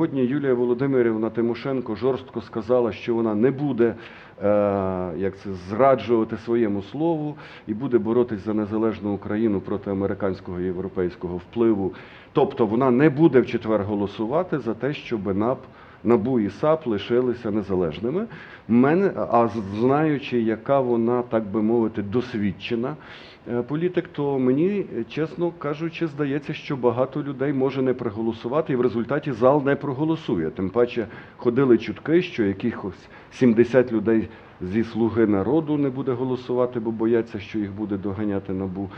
Сьогодні Юлія Володимирівна Тимошенко жорстко сказала, що вона не буде е, як це, зраджувати своєму слову і буде боротись за незалежну Україну проти американського і європейського впливу. Тобто вона не буде в четвер голосувати за те, щоб НАП, НАБУ і САП лишилися незалежними. Мене, а знаючи, яка вона, так би мовити, досвідчена е, політик, то мені, чесно кажучи, здається, що багато людей може не проголосувати, і в результаті зал не проголосує. Тим паче ходили чутки, що якихось 70 людей зі слуги народу не буде голосувати, бо бояться, що їх буде доганяти набу.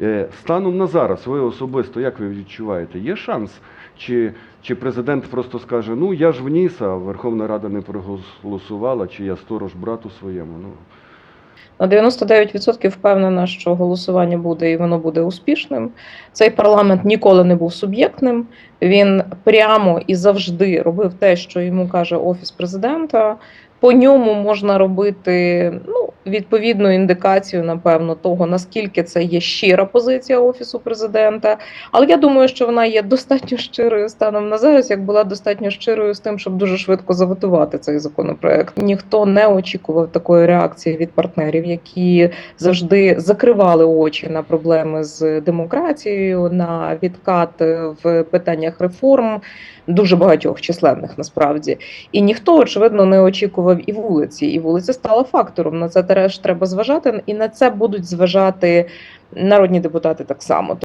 Е, Станом на зараз, ви особисто, як ви відчуваєте, є шанс? Чи, чи президент просто скаже, ну я ж вніс, а Верховна Рада не проголосувала, чи я сторож брату своєму? Ну, На 99% впевнена, що голосування буде і воно буде успішним. Цей парламент ніколи не був суб'єктним. Він прямо і завжди робив те, що йому каже офіс президента. По ньому можна робити ну, відповідну індикацію, напевно, того наскільки це є щира позиція офісу президента. Але я думаю, що вона є достатньо щирою станом на зараз, як була достатньо щирою з тим, щоб дуже швидко заветувати цей законопроект. Ніхто не очікував такої реакції від партнерів, які завжди закривали очі на проблеми з демократією, на відкат в питаннях реформ, дуже багатьох численних насправді. І ніхто, очевидно, не очікував і вулиці. І вулиця стала фактором. На це теж треба зважати, і на це будуть зважати народні депутати так само.